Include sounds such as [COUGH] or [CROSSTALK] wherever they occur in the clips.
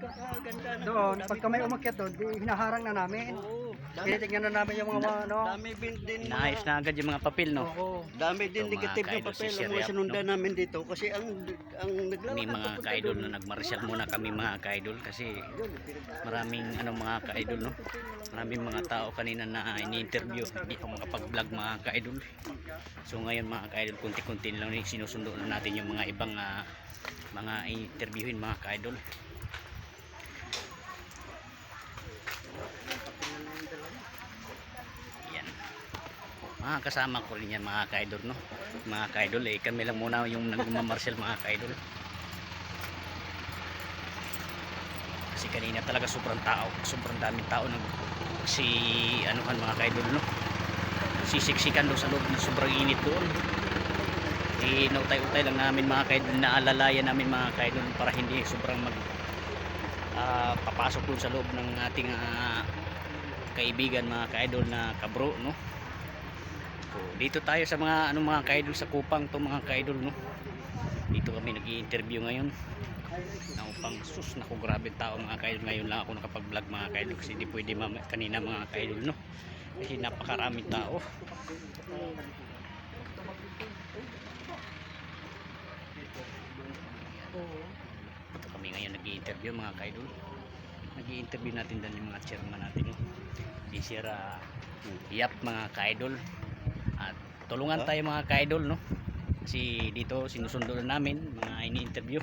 pagkakaganda. Doon, Dami pag kami pa. umakyat doon, di hinaharang na namin. Oo. Dami, Tinitingnan na namin yung mga mga ano. dami din din. Inaayos na agad yung mga papel, no? Oo. Dami din Ito, mga negative na kaidol, si papel Sir ang mga Yap, sinundan namin dito kasi ang ang naglalakad Kami mga papunta ka-idol doon. na nagmarisyal muna kami mga ka-idol kasi Yun, pinag- maraming ano mga ka-idol no maraming mga tao kanina na ini-interview hindi pa makapag-vlog mga ka-idol so ngayon mga ka-idol kunti-kunti lang rin sinusundo na natin yung mga ibang ah, mga interviewin mga ka-idol mga kasama ko rin yan mga ka-idol no? Mga ka-idol eh kami lang muna yung nagmamarsyal mga ka-idol. Kasi kanina talaga sobrang tao sobrang daming tao nag si kan mga kaidol no? Sisiksikan doon sa loob na sobrang init doon. Inautay-utay lang namin mga kaidol naalalayan namin mga kaidol para hindi sobrang mag ah, papasok doon sa loob ng ating ah, kaibigan mga kaidol na kabro no so, dito tayo sa mga ano mga kaidol sa kupang to mga kaidol no? Dito kami nag-i-interview ngayon. Na upang sus naku grabe tao mga kaidol. Ngayon lang ako nakapag vlog mga kaidol kasi hindi pwede mama, kanina mga kaidol no? Kasi napakaraming tao. Ito kami ngayon nag interview mga kaidol. Nag interview natin dan yung mga chairman natin no? si Sir ah, Yap mga kaidol tulungan tayo mga kaidol no? Kasi dito sinusundo na namin mga ini-interview.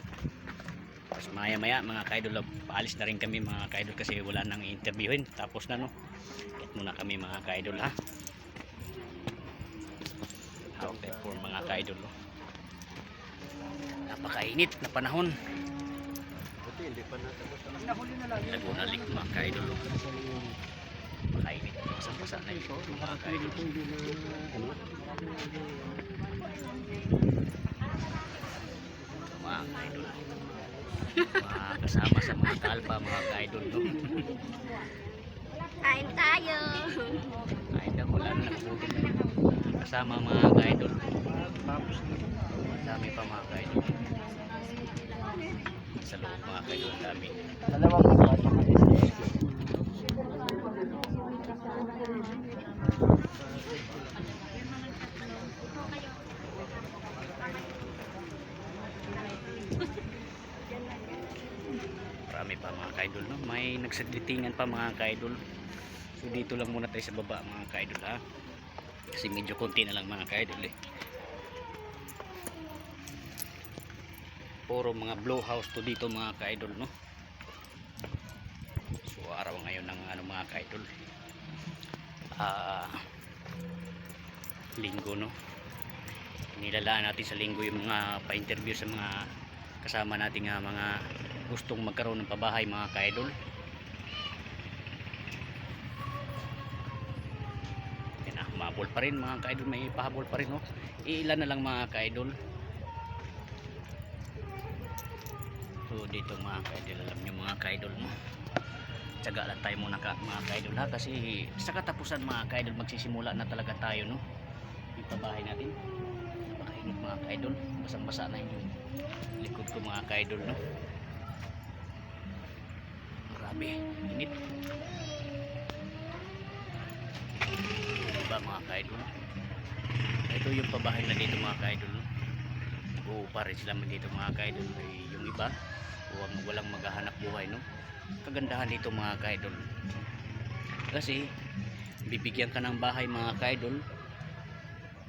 Tapos maya maya mga kaidol paalis na rin kami mga kaidol kasi wala nang interviewin tapos na no? Kaya muna kami mga kaidol ha? Okay for mga kaidol no? napakainit na panahon. Laguna Lake mga kaidol. No? napakainit basa-basa na ito mga kaidol mga kaidol mga kasama sa mga kalpa mga kaidol no? Kain tayo. Ay, daw wala na. Kasama mga ka-idol. Dami pa mga ka-idol. Sa loob mga ka-idol dami. Dalawang Marami pa mga ka-idol. No? May nagsaglitingan pa mga ka-idol. So dito lang muna tayo sa baba mga ka-idol ha. Kasi medyo konti na lang mga ka-idol eh. Puro mga blow house to dito mga ka-idol no. So araw ngayon ng ano mga ka-idol. Ah linggo no. Nilalaan natin sa linggo yung mga pa-interview sa mga kasama nating ah, mga gustong magkaroon ng pabahay mga ka-idol. Yan ah, mahabol pa rin mga ka-idol, may pahabol pa rin no. Iilan na lang mga ka-idol. So dito mga ka-idol, alam nyo mga ka-idol mo. Tsaga lang tayo muna ka, mga ka-idol ha kasi sa katapusan mga ka-idol magsisimula na talaga tayo no. Yung pabahay natin. Napakainit mga ka-idol, basang-basa na yung likod ko mga ka-idol no. Grabe, init. Diba mga ka-idol? Ito yung pabahay na dito mga ka-idol. Oo pa rin sila dito mga ka-idol. Yung iba, walang, walang maghahanap buhay no. Kagandahan dito mga ka-idol. Kasi, bibigyan ka ng bahay mga ka-idol.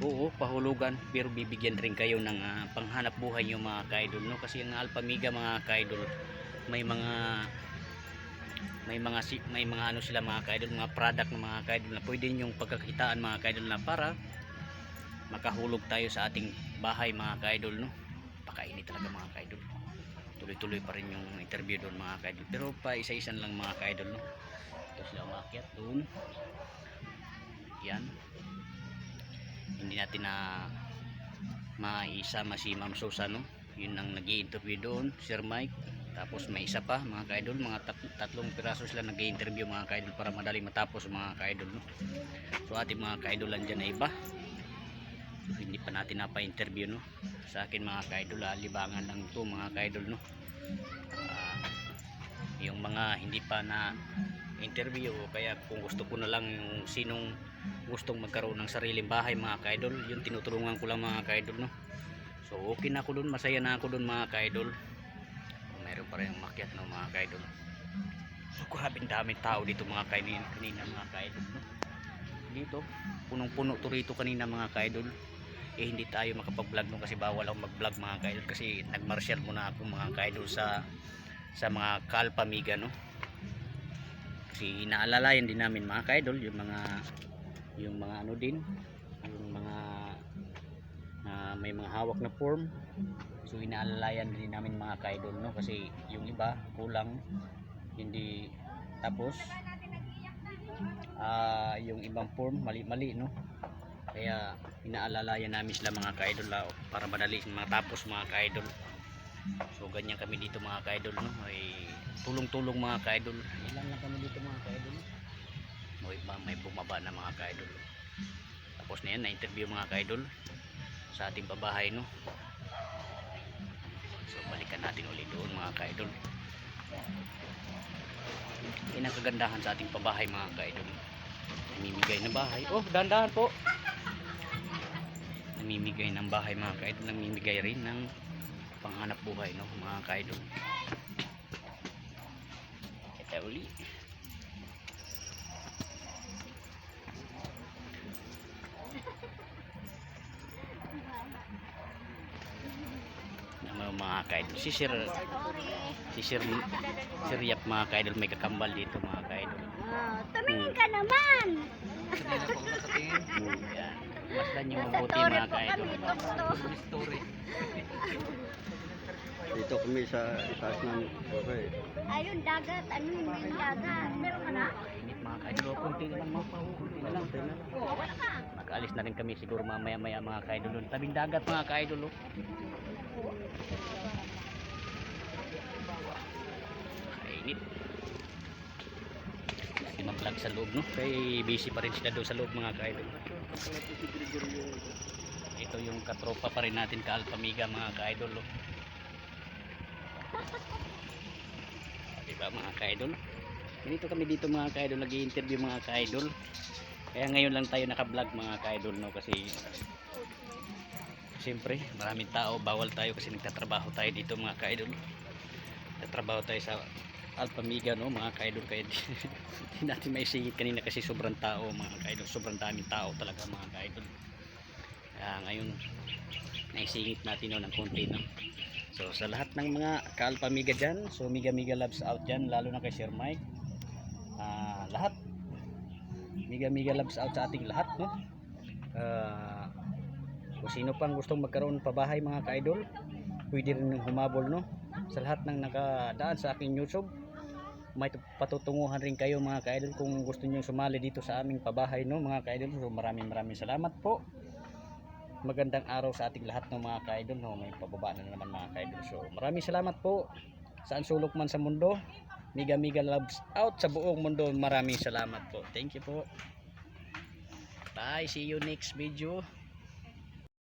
Oo, pahulugan pero bibigyan rin kayo ng ah, panghanap buhay nyo mga ka-idol no kasi ang Alpamiga mga ka-idol may mga may mga may mga ano sila mga ka-idol mga product ng mga ka-idol na pwede nyong pagkakitaan mga ka-idol na para makahulog tayo sa ating bahay mga ka-idol no? Pakainit talaga mga ka-idol. Tuloy-tuloy pa rin yung interview doon mga ka-idol. Pero pa isa-isa lang mga ka-idol no? Ito sila umakyat doon. Yan. Hindi natin na maisama si Ma'am Susan no? Yun ang nag interview doon Sir Mike tapos may isa pa mga ka-idol mga tat- tatlong piraso sila nag interview mga ka-idol para madali matapos mga ka-idol no? so ating mga ka-idolan dyan na iba. Hindi pa natin napa-interview no? Sa akin mga ka-idol ah, libangan lang to mga ka-idol no? Ah, yung mga hindi pa na interview kaya kung gusto ko na lang yung sinong gustong magkaroon ng sariling bahay mga kaidol yun tinutulungan ko lang mga kaidol no? So okay na ako dun masaya na ako dun mga kaidol meron pa rin umakyat no mga kaidol. Grabe daming tao dito mga kaidol kanina mga kaidol. Dito punong puno to rito kanina mga kaidol. Eh hindi tayo makapag-vlog no kasi bawal ako mag-vlog mga kaidol kasi nag-martial muna ako mga kaidol sa sa mga kalpamiga no. Kasi inaalalayan din namin mga kaidol yung mga yung mga ano din may mga hawak na form. So inaalalayan din namin mga kaidol no? Kasi yung iba kulang hindi tapos. Ah, yung ibang form mali-mali no? Kaya inaalalayan namin sila mga kaidol ah, para madali matapos mga kaidol. So ganyan kami dito mga kaidol no? May tulong-tulong mga kaidol. Ilan lang kami dito mga kaidol? May, may bumaba na mga kaidol. Tapos na yan na interview mga kaidol sa ating pabahay no? So balikan natin ulit doon mga kaidol. Yan kagandahan sa ating pabahay mga kaidol. Namimigay na bahay. Oh dandahan po. Namimigay ng bahay mga kaidol. Namimigay rin ng panghanap buhay no mga kaidol. Kita uli mga kaidol si sir si sir sir Yap mga kaidol may kakambal dito mga kaidol Ah, tumingin ka naman. Hmm, basta nyo Nasa mabuti mga kaidol tokto. Dito kami sa itaas ng okay. Ayun, dagat. Ano yun yung dagat? Meron ka na? init mga kaidol kunti naman mga pahuhuli na lang Oo, wala ka. Mag-alis na rin kami siguro mamaya maya mga kaidol. Tabing dagat mga kaidol. Oh. Kainit. Kasi mag-vlog sa loob no. Kaya busy pa rin sila doon sa loob mga kaidol. Ito yung katropa pa rin natin ka Alpamiga mga kaidol. Oh. Diba mga kaidol? Ganito kami dito mga kaidol. Nag-i-interview mga kaidol. Kaya ngayon lang tayo naka-vlog mga ka-idol no kasi siyempre maraming tao bawal tayo kasi nagtatrabaho tayo dito mga ka-idol. Nagtatrabaho tayo sa Alpamiga no mga ka-idol kaya di, [LAUGHS] di natin maisingit kanina kasi sobrang tao mga ka-idol. Sobrang daming tao talaga mga ka-idol. Kaya ngayon naisingit natin no ng konti no. So sa lahat ng mga ka-Alpamiga dyan, so Miga Miga Loves out dyan lalo na kay Sir Mike. Ah, lahat Miga Miga loves out sa ating lahat no Ah, kung sino pang gustong magkaroon pabahay mga ka-idol pwede rin humabol no sa lahat ng nakadaan sa aking youtube may tu- patutunguhan rin kayo mga ka-idol kung gusto niyo sumali dito sa aming pabahay no mga ka-idol so maraming maraming salamat po magandang araw sa ating lahat ng mga ka-idol no may pababa na naman mga ka-idol so maraming salamat po saan sulok man sa mundo Miga Miga loves out sa buong mundo. Maraming salamat po. Thank you po. Bye. See you next video.